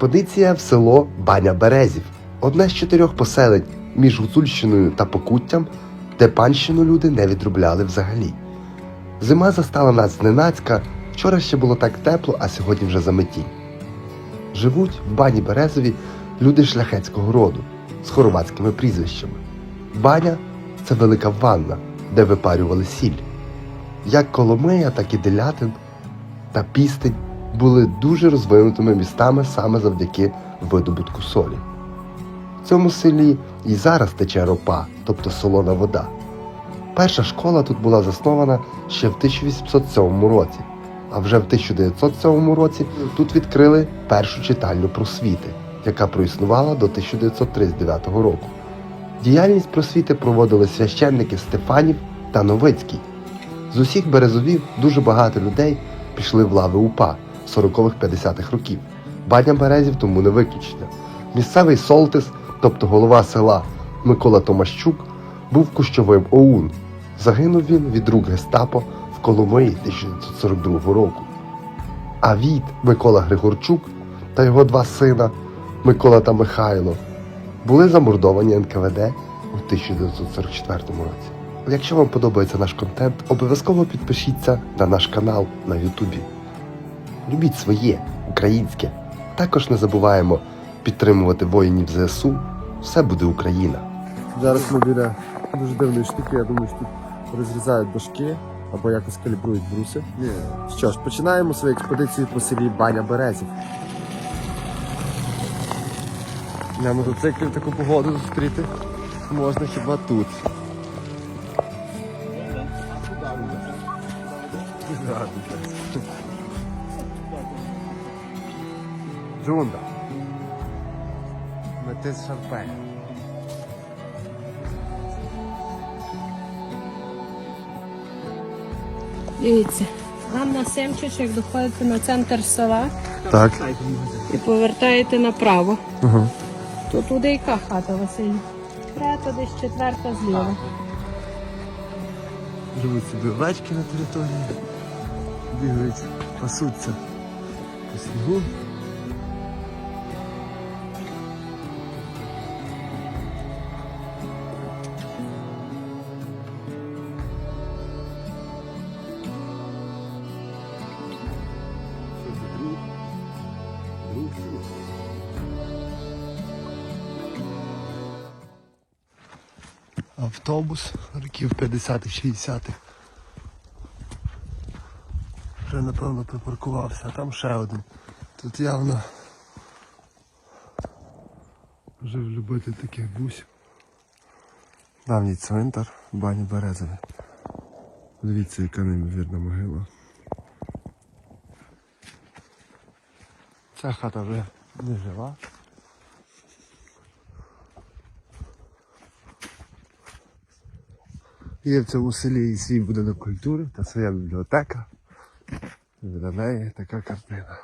Експедиція в село Баня Березів, одне з чотирьох поселень між Гуцульщиною та Покуттям, де панщину люди не відробляли взагалі. Зима застала нас зненацька, вчора ще було так тепло, а сьогодні вже заметінь. Живуть в бані Березові люди шляхетського роду з хорватськими прізвищами. Баня це велика ванна, де випарювали сіль. Як Коломия, так і Делятин та Пістень були дуже розвинутими містами саме завдяки видобутку солі. В цьому селі і зараз тече ропа, тобто солона вода. Перша школа тут була заснована ще в 1807 році, а вже в 1907 році тут відкрили першу читальню просвіти, яка проіснувала до 1939 року. Діяльність просвіти проводили священники Стефанів та Новицький. З усіх березовів дуже багато людей пішли в лави УПА 40-х-50-х років. Баня Березів тому не виключення. Місцевий Солтис, тобто голова села Микола Томащук, був кущовим ОУН. Загинув він від рук гестапо в Коломиї 1942 року. А Віт Микола Григорчук та його два сина Микола та Михайло були замордовані НКВД у 1944 році. Якщо вам подобається наш контент, обов'язково підпишіться на наш канал на Ютубі. Любіть своє, українське. Також не забуваємо підтримувати воїнів ЗСУ. Все буде Україна. Зараз ми біля дуже дивної штуки, я думаю, що тут розрізають дошки або якось калібрують бруси. Що ж, починаємо свою експедицію по селі Баня Березів. На мотоциклі в таку погоду зустріти можна хіба тут. Джунда. Метис шампень. Дивіться, вам на Семчичок доходите на центр села Так. і повертаєте направо. Угу. Тут туди яка хата Василь? Трета, десь четверта зліва. Живуть собі овечки на території, бігають, пасуться по снігу. Автобус років 50-х, 60-х. Вже напевно припаркувався, а там ще один. Тут явно жив любитель таких бусів. Давній цвинтар бані Березові. Дивіться, яка неймовірна могила. Ця хата вже не жива. Є в цьому селі і свій будинок культури та своя бібліотека. Біля неї така картина.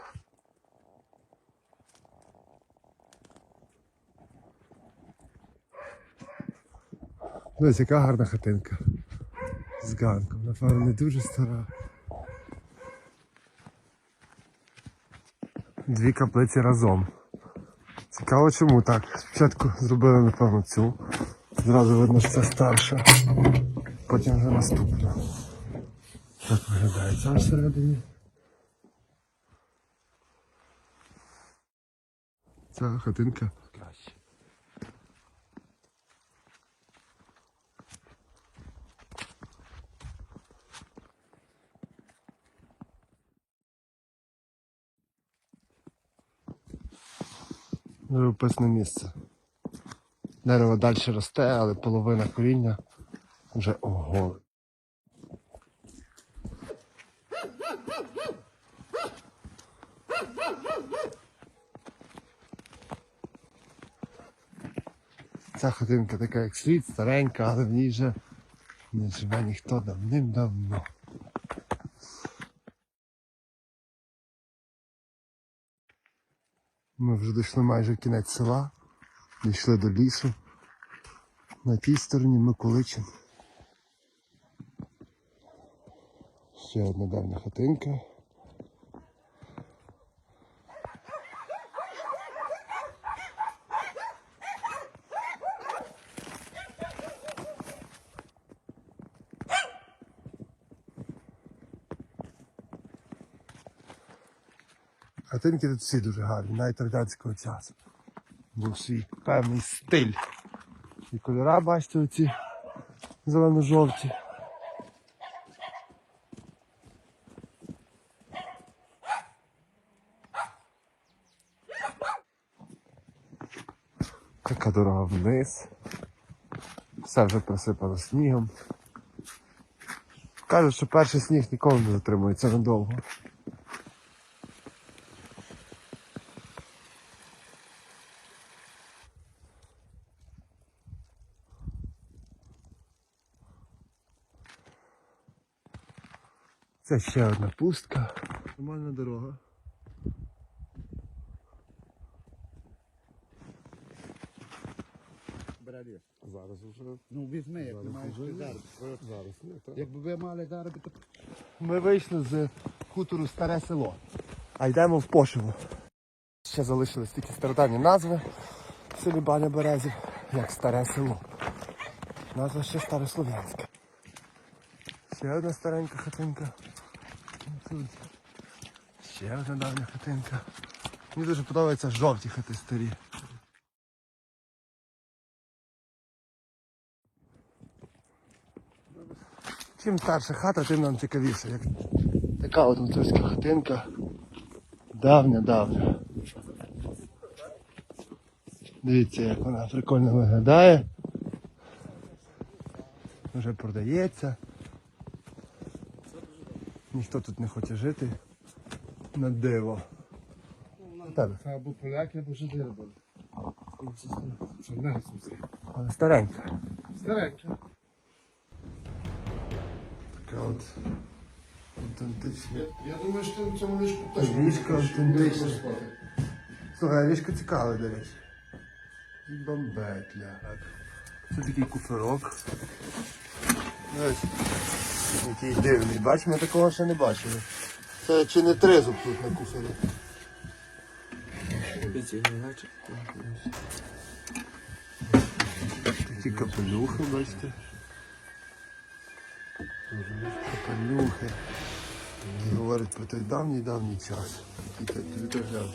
Ось яка гарна хатинка. З ганком. Напевно, не дуже стара. Дві каплиці разом. Цікаво чому так. Спочатку зробили, напевно, цю. Зразу видно, що це старша. Потім вже наступна. Так виглядає ця всередині. Ця хатинка краще. Живописне місце. Дерево далі росте, але половина коріння вже ого. Ця хатинка така як слід, старенька, але в ній вже не живе ніхто давним-давно. Ми вже дійшли майже кінець села, дійшли до лісу. На тій стороні Миколичин. ще одна давня хатинка. Хатинки тут всі дуже гарні, навіть радянського часу. Був свій певний стиль. І кольора, бачите, оці зелено-жовті. Така дорога вниз. Все вже присипано снігом. Кажуть, що перший сніг ніколи не затримується надовго. Це ще одна пустка. Нормальна дорога. Зараз вже. Ну візьми, як ти маєш вже зараз. Зараз ні, так. Якби ви мали заробити, то Ми вийшли з хутору Старе село, а йдемо в пошиву. Ще залишились тільки стародавні назви селі Баня Березів, як старе село. Назва ще старослов'янська. Ще одна старенька хатинка. Ще одна давня хатинка. Мені дуже подобаються жовті хати старі. Чим старша хата, тим нам цікавіше. Як така от гуцульська хатинка. Давня, давня. Дивіться, як вона прикольно виглядає. Вже продається. Ніхто тут не хоче жити. На диво. Або поляки, або жиди робили. Старенька. Старенька. Така от автентична. Я думаю, що ти в цьому ліжку Ліжко автентичне. Слухай, ліжко цікаве, до речі. Бомбетля. Це такий куферок. Ось. Який дивний. Бач, ми такого ще не бачили. Це чи не тризуб тут на куфері. Такі капелюхи, бачите. Капелюхи. Які говорять про той давній давній час. Який тобі глянь.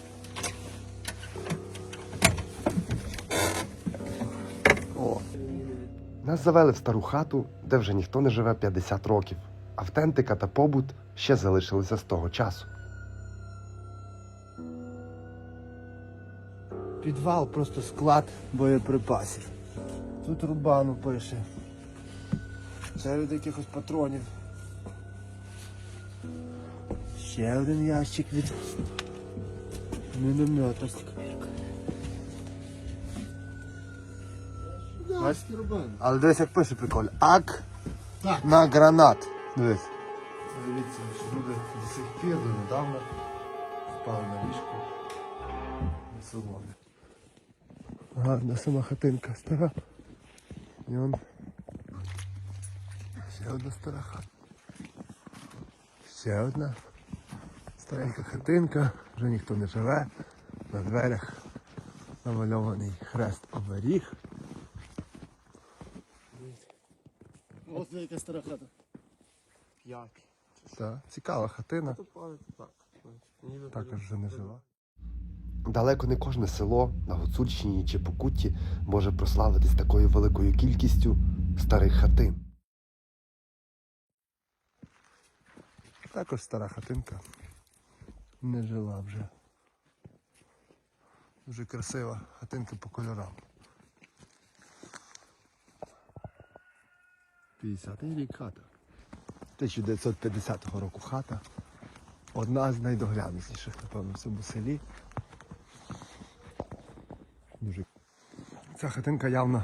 Нас завели в стару хату, де вже ніхто не живе 50 років. Автентика та побут ще залишилися з того часу. підвал просто склад боєприпасів. Тут Рубану пише. Це від якихось патронів. Ще один ящик від міномета. Бачиш? Але дивись, як пише прикольно. Ак Так. на гранат. Дивись. Дивіться, що люди до сих пір недавно впали на ліжко. На соломі. Гарна сама хатинка стара. І он ще одна стара хата. Ще одна старенька хатинка, вже ніхто не живе. На дверях намальований хрест оберіг. Ось яка стара хата. П'ять. Так, цікава хатина. Також вже не жила. Далеко не кожне село на Гуцульщині чи Покутті може прославитись такою великою кількістю старих хатин. Також стара хатинка. Не жила вже. Дуже красива хатинка по кольорам. 50-й рік хата. 1950 року хата. Одна з найдоглянутіших, напевно, в цьому селі. Дуже. Ця хатинка явно